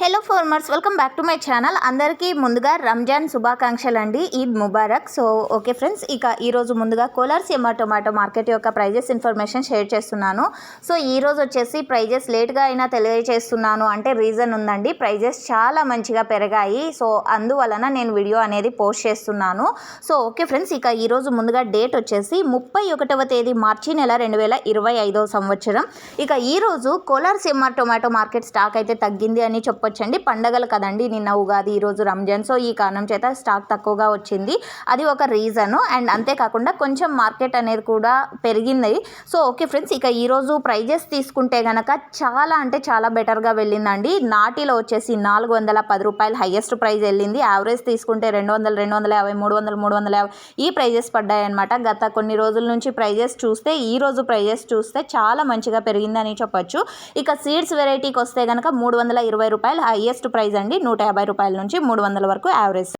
Hello farmers welcome back to my channel అందరికీ ముందుగా రంజాన్ శుభాకాంక్షలు అండి Eid Mubarak. So okay friends ఇక ఈరోజు ముందుగా కోలార్ సిమ్మా టొమాటో మార్కెట్ యొక్క ప్రైజెస్ ఇన్ఫర్మేషన్ షేర్ చేస్తున్నాను. సో ఈరోజు వచ్చేసి ప్రైజెస్ లేట్గా అయినా తెలియజేస్తున్నాను అంటే రీజన్ ఉందండి. ప్రైజెస్ చాలా మంచిగా పెరిగాయి. సో అందువలన నేను వీడియో అనేది పోస్ట్ చేస్తున్నాను. సో ఓకే ఫ్రెండ్స్ ఇక ఈరోజు ముందుగా డేట్ వచ్చేసి ముప్పై ఒకటవ తేదీ మార్చి నెల రెండు వేల ఇరవై ఐదవ సంవత్సరం. ఇక ఈరోజు కోలార్ సిమ్మా టొమాటో మార్కెట్ స్టాక్ అయితే తగ్గింది అని చెప్ప చెప్పొచ్చండి పండగలు కదండి నిన్న ఉగాది ఈరోజు రంజాన్. సో ఈ కారణం చేత స్టాక్ తక్కువగా వచ్చింది. అది ఒక రీజను. అండ్ అంతేకాకుండా కొంచెం మార్కెట్ అనేది కూడా పెరిగింది. సో ఓకే ఫ్రెండ్స్ ఇక ఈరోజు ప్రైజెస్ తీసుకుంటే కనుక చాలా అంటే చాలా బెటర్గా వెళ్ళిందండి. నాటిలో వచ్చేసి నాలుగు వందల పది రూపాయలు హయ్యెస్ట్ ప్రైస్ వెళ్ళింది. యావరేజ్ తీసుకుంటే రెండు వందల రెండు వందల యాభై మూడు వందల మూడు వందల యాభై ఈ ప్రైజెస్ పడ్డాయన్నమాట. గత కొన్ని రోజుల నుంచి ప్రైజెస్ చూస్తే ఈ రోజు ప్రైజెస్ చూస్తే చాలా మంచిగా పెరిగిందని చెప్పొచ్చు. ఇక సీడ్స్ వెరైటీకి వస్తే కనుక మూడు వందల ఇరవై రూపాయలు రూపాయలు హైయెస్ట్ ప్రైస్ అండి నూట యాభై రూపాయల నుంచి మూడు వందల వరకు యావరేజ్